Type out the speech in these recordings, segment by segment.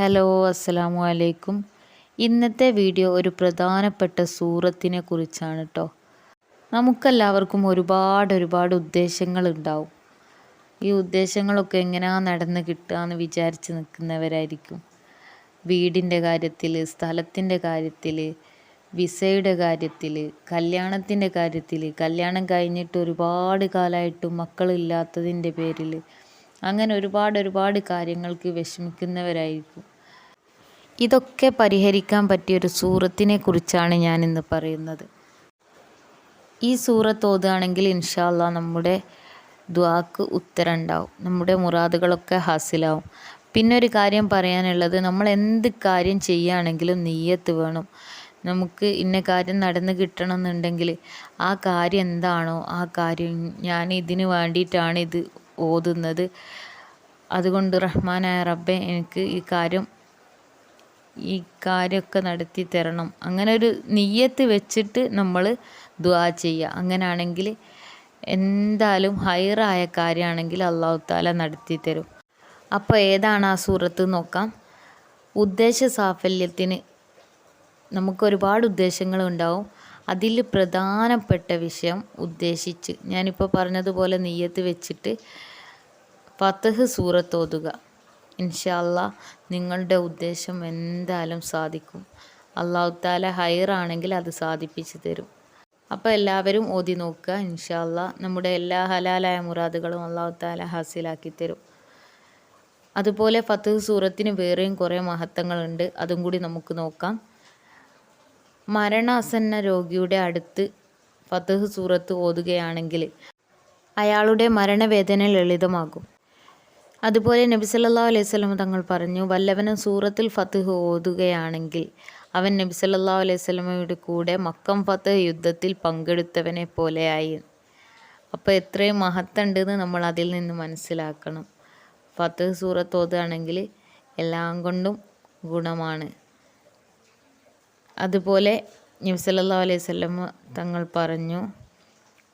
Hello അസ്സലാമു അലൈക്കും ഇന്നത്തെ വീഡിയോ ഒരു പ്രധാനപ്പെട്ട സൂറത്തിനെ കുറിച്ചാണ് കേട്ടോ നമുക്കെല്ലാവർക്കും ഒരുപാട് ഒരുപാട് ഉദ്ദേശങ്ങൾ ഉണ്ടാവും. ഈ ഉദ്ദേശങ്ങളൊക്കെ എങ്ങനെയാ നടന്ന് കിട്ടുക എന്ന് വിചാരിച്ച് നിൽക്കുന്നവരായിരിക്കും. വീടിന്റെ കാര്യത്തിൽ സ്ഥലത്തിന്റെ കാര്യത്തിൽ വിസയുടെ കാര്യത്തിൽ കല്യാണത്തിന്റെ കാര്യത്തിൽ കല്യാണം കഴിഞ്ഞിട്ട് ഒരുപാട് കാലമായിട്ടും മക്കളില്ലാത്തതിന്റെ പേരിൽ അങ്ങനെ ഒരുപാട് ഒരുപാട് കാര്യങ്ങൾക്ക് വിഷമിക്കുന്നവരായിരിക്കും. ഇതൊക്കെ പരിഹരിക്കാൻ പറ്റിയൊരു സൂറത്തിനെ കുറിച്ചാണ് ഞാൻ ഇന്ന് പറയുന്നത്. ഈ സൂറത്ത് ഓതുകയാണെങ്കിൽ ഇൻഷാല്ല നമ്മുടെ ദ്വാക്ക് ഉത്തരം ഉണ്ടാവും നമ്മുടെ മുറാദുകളൊക്കെ ഹാസിലാവും. പിന്നെ ഒരു കാര്യം പറയാനുള്ളത് നമ്മൾ എന്ത് കാര്യം ചെയ്യുകയാണെങ്കിലും നെയ്യത്ത് വേണം. നമുക്ക് ഇന്ന കാര്യം നടന്ന് കിട്ടണം എന്നുണ്ടെങ്കിൽ ആ കാര്യം എന്താണോ ആ കാര്യം ഞാൻ ഇതിന് വേണ്ടിയിട്ടാണ് ഇത് ഓതുന്നത്. അതുകൊണ്ട് റഹ്മാനായ റബ്ബെ എനിക്ക് ഈ കാര്യം ഈ കാര്യമൊക്കെ നടത്തി തരണം. അങ്ങനെ ഒരു നീയത്ത് വെച്ചിട്ട് നമ്മൾ ദുവാ ചെയ്യുക. അങ്ങനെയാണെങ്കിൽ എന്തായാലും ഹൈറായ കാര്യമാണെങ്കിൽ അള്ളാഹു താല നടത്തി തരും. അപ്പോൾ ഏതാണ് ആ സൂറത്ത് നോക്കാം. ഉദ്ദേശ സാഫല്യത്തിന് നമുക്ക് ഒരുപാട് ഉദ്ദേശങ്ങളുണ്ടാവും അതിൽ പ്രധാനപ്പെട്ട വിഷയം ഉദ്ദേശിച്ച്. ഞാനിപ്പോൾ പറഞ്ഞതുപോലെ നെയ്യത്ത് വെച്ചിട്ട് ഫത്തഹ് സൂറത്ത് ഓതുക. ഇൻഷാല്ല നിങ്ങളുടെ ഉദ്ദേശം എന്തായാലും സാധിക്കും. അള്ളാഹു താല ഹൈറാണെങ്കിൽ അത് സാധിപ്പിച്ചു തരും. അപ്പോൾ എല്ലാവരും ഓതി നോക്കുക. ഇൻഷല്ല നമ്മുടെ എല്ലാ ഹലാലായ മുറാദുകളും അള്ളാഹു താല ഹാസിലാക്കി തരും. അതുപോലെ ഫത്തഹ് സൂറത്തിന് വേറെയും കുറേ മഹത്വങ്ങളുണ്ട്. അതും കൂടി നമുക്ക് നോക്കാം. മരണാസന്ന രോഗിയുടെ അടുത്ത് ഫത്തഹ് സൂറത്ത് ഓതുകയാണെങ്കിൽ അയാളുടെ മരണവേദന ലളിതമാകും. അതുപോലെ നബി സല്ലാ അലൈഹി വസല്ലം തങ്ങൾ പറഞ്ഞു വല്ലവനും സൂറത്തിൽ ഫത്തഹ് ഓതുകയാണെങ്കിൽ അവൻ നബി സല്ലാ അലൈഹി വസല്ലമയുടെ കൂടെ മക്കം ഫത്ത് യുദ്ധത്തിൽ പങ്കെടുത്തവനെ പോലെയായി അപ്പോൾ എത്രയും മഹത്തുണ്ടെന്ന് നമ്മൾ അതിൽ നിന്ന് മനസ്സിലാക്കണം. ഫത്തഹ് സൂറത്ത് ഓതുകയാണെങ്കിൽ എല്ലാം കൊണ്ടും ഗുണമാണ്. അതുപോലെ നബി സല്ലാ അലൈഹി വസല്ലം തങ്ങൾ പറഞ്ഞു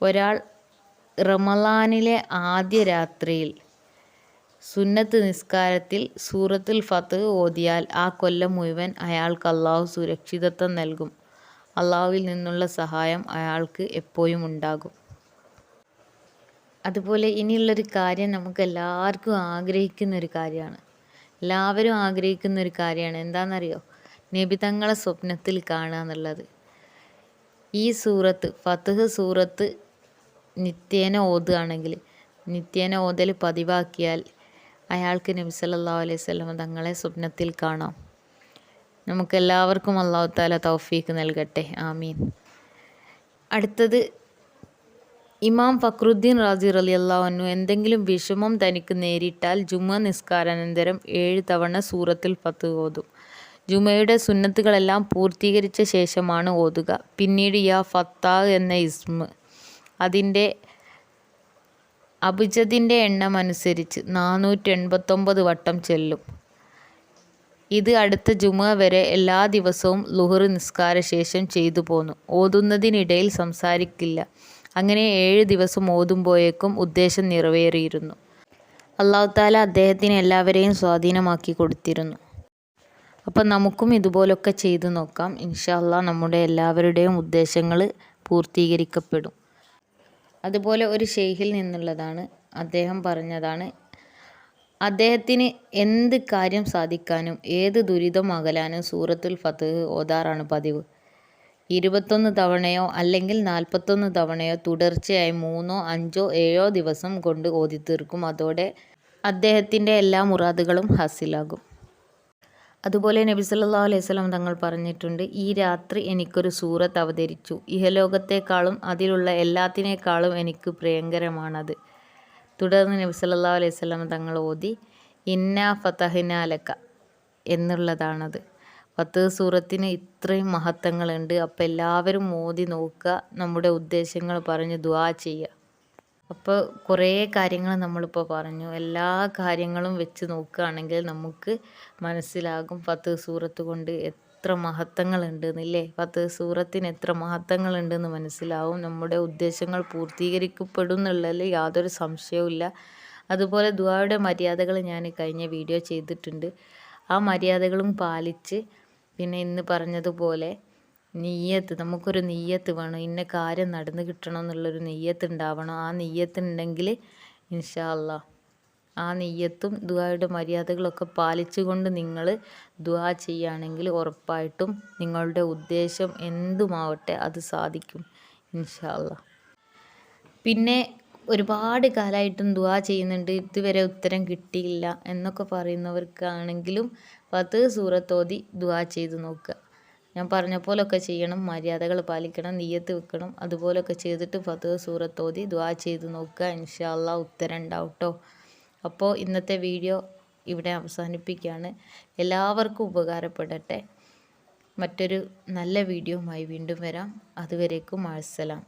ഒരാൾ റമലാനിലെ ആദ്യ രാത്രിയിൽ സുന്നത്ത് നിസ്കാരത്തിൽ സൂറത്തുൽ ഫത്ത് ഓതിയാൽ ആ കൊല്ലം മുഴുവൻ അയാൾക്ക് അള്ളാഹു സുരക്ഷിതത്വം നൽകും. അള്ളാഹുവിൽ നിന്നുള്ള സഹായം അയാൾക്ക് എപ്പോഴും ഉണ്ടാകും. അതുപോലെ ഇനിയുള്ളൊരു കാര്യം നമുക്ക് എല്ലാവർക്കും ആഗ്രഹിക്കുന്ന ഒരു കാര്യമാണ്. എല്ലാവരും ആഗ്രഹിക്കുന്ന ഒരു കാര്യമാണ്. എന്താണെന്നറിയോ? നബി തങ്ങളെ സ്വപ്നത്തിൽ കാണുക എന്നുള്ളത്. ഈ സൂറത്ത് ഫത്തഹ് സൂറത്ത് നിത്യേന ഓതുകയാണെങ്കിൽ നിത്യേന ഓതൽ പതിവാക്കിയാൽ അയാൾക്ക് നബി സല്ലല്ലാഹു അലൈഹി വസല്ലം തങ്ങളെ സ്വപ്നത്തിൽ കാണാം. നമുക്കെല്ലാവർക്കും അള്ളാഹു താല തൗഫീക്ക് നൽകട്ടെ. ആമീൻ. അടുത്തത് ഇമാം ഫക്രുദ്ദീൻ റാസി റലി അള്ളാഹുനു എന്തെങ്കിലും വിഷമം തനിക്ക് നേരിട്ടാൽ ജുമ നിസ്കാരാനന്തരം ഏഴ് തവണ സൂറത്തിൽ പത്ത് ഓതും. ജുമയുടെ സുന്നത്തുകളെല്ലാം പൂർത്തീകരിച്ച ശേഷമാണ് ഓതുക. പിന്നീട് യാ ഫത്താഹ് എന്ന ഇസ്മ അതിന്റെ അബുജദിന്റെ എണ്ണം അനുസരിച്ച് നാനൂറ്റി എൺപത്തൊമ്പത് വട്ടം ചെല്ലും. ഇത് അടുത്ത ജുമ വരെ എല്ലാ ദിവസവും ലുഹർ നിസ്കാര ശേഷം ചെയ്തു പോന്നു. ഓതുന്നതിനിടയിൽ സംസാരിക്കില്ല. അങ്ങനെ ഏഴ് ദിവസം ഓതുമ്പോഴേക്കും ഉദ്ദേശം നിറവേറിയിരുന്നു. അള്ളാഹു താല അദ്ദേഹത്തിന് എല്ലാവരെയും സ്വാധീനമാക്കി കൊടുത്തിരുന്നു. അപ്പം നമുക്കും ഇതുപോലൊക്കെ ചെയ്തു നോക്കാം. ഇൻഷാല്ല നമ്മുടെ എല്ലാവരുടെയും ഉദ്ദേശങ്ങൾ പൂർത്തീകരിക്കപ്പെടും. അതുപോലെ ഒരു ഷെയ്ഖിൽ നിന്നുള്ളതാണ് അദ്ദേഹം പറഞ്ഞതാണ് അദ്ദേഹത്തിന് എന്ത് കാര്യം സാധിക്കാനും ഏത് ദുരിതം അകലാനും സൂറത്തുൽ ഫത്തഹ് ഓതാറാണ് പതിവ്. ഇരുപത്തൊന്ന് തവണയോ അല്ലെങ്കിൽ നാൽപ്പത്തൊന്ന് തവണയോ തുടർച്ചയായി മൂന്നോ അഞ്ചോ ഏഴോ ദിവസം കൊണ്ട് ഓതി തീർക്കും അതോടെ അദ്ദേഹത്തിന്റെ എല്ലാ മുറാദുകളും ഹാസിലാകും. അതുപോലെ നബി സല്ലാ അലൈഹി സ്വലം തങ്ങൾ പറഞ്ഞിട്ടുണ്ട് ഈ രാത്രി എനിക്കൊരു സൂറത്ത് അവതരിച്ചു. ഇഹലോകത്തെക്കാളും അതിലുള്ള എല്ലാത്തിനേക്കാളും എനിക്ക് പ്രിയങ്കരമാണത്. തുടർന്ന് നബി സല്ലാ അലൈഹി സ്വലം തങ്ങൾ ഓതി ഇന്ന ഫതഹിനാലക്ക എന്നുള്ളതാണത്. പത്ത് സൂറത്തിന് ഇത്രയും മഹത്വങ്ങളുണ്ട്. അപ്പോൾ എല്ലാവരും ഓതി നോക്കുക നമ്മുടെ ഉദ്ദേശങ്ങൾ പറഞ്ഞ് ദുവാ ചെയ്യുക. അപ്പോൾ കുറേ കാര്യങ്ങൾ നമ്മളിപ്പോൾ പറഞ്ഞു. എല്ലാ കാര്യങ്ങളും വെച്ച് നോക്കുകയാണെങ്കിൽ നമുക്ക് മനസ്സിലാകും പത്ത് സൂറത്ത് കൊണ്ട് എത്ര മഹത്വങ്ങളുണ്ട് എന്നില്ലേ പത്ത് സൂറത്തിന് എത്ര മഹത്വങ്ങളുണ്ടെന്ന് മനസ്സിലാവും. നമ്മുടെ ഉദ്ദേശങ്ങൾ പൂർത്തീകരിക്കപ്പെടും എന്നുള്ളതിൽ യാതൊരു സംശയവുമില്ല അതുപോലെ ദുആയുടെ മര്യാദകൾ ഞാൻ കഴിഞ്ഞ വീഡിയോ ചെയ്തിട്ടുണ്ട്. ആ മര്യാദകളും പാലിച്ച് പിന്നെ ഇന്ന് പറഞ്ഞതുപോലെ നെയ്യത്ത് നമുക്കൊരു നെയ്യത്ത് വേണം. ഇന്ന കാര്യം നടന്നു കിട്ടണം എന്നുള്ളൊരു നെയ്യത്ത് ഉണ്ടാവണം ആ നെയ്യത്ത് ഉണ്ടെങ്കിൽ ഇൻഷാ അല്ലാ ആ നെയ്യത്തും ദുആയുടെ മര്യാദകളൊക്കെ പാലിച്ചുകൊണ്ട് നിങ്ങൾ ദുആ ചെയ്യുകയാണെങ്കിൽ ഉറപ്പായിട്ടും നിങ്ങളുടെ ഉദ്ദേശം എന്തുമാവട്ടെ അത് സാധിക്കും ഇൻഷാല്ല പിന്നെ ഒരുപാട് കാലമായിട്ടും ദുആ ചെയ്യുന്നുണ്ട്. ഇതുവരെ ഉത്തരം കിട്ടിയില്ല എന്നൊക്കെ പറയുന്നവർക്കാണെങ്കിലും പത്ത് സൂറത്തോതി ദുആ ചെയ്ത് നോക്കുക. ഞാൻ പറഞ്ഞ പോലൊക്കെ ചെയ്യണം മര്യാദകൾ പാലിക്കണം നീയത്ത് വെക്കണം. അതുപോലൊക്കെ ചെയ്തിട്ട് ഫത്ത് സൂറത്തോതി ദ്വാ ചെയ്ത് നോക്കുക. ഇൻഷാല്ല ഉത്തരം ഉണ്ടാവും കേട്ടോ അപ്പോൾ ഇന്നത്തെ വീഡിയോ ഇവിടെ അവസാനിപ്പിക്കുകയാണ്. എല്ലാവർക്കും ഉപകാരപ്പെടട്ടെ. മറ്റൊരു നല്ല വീഡിയോയുമായി വീണ്ടും വരാം. അതുവരേക്കും അസ്സലാം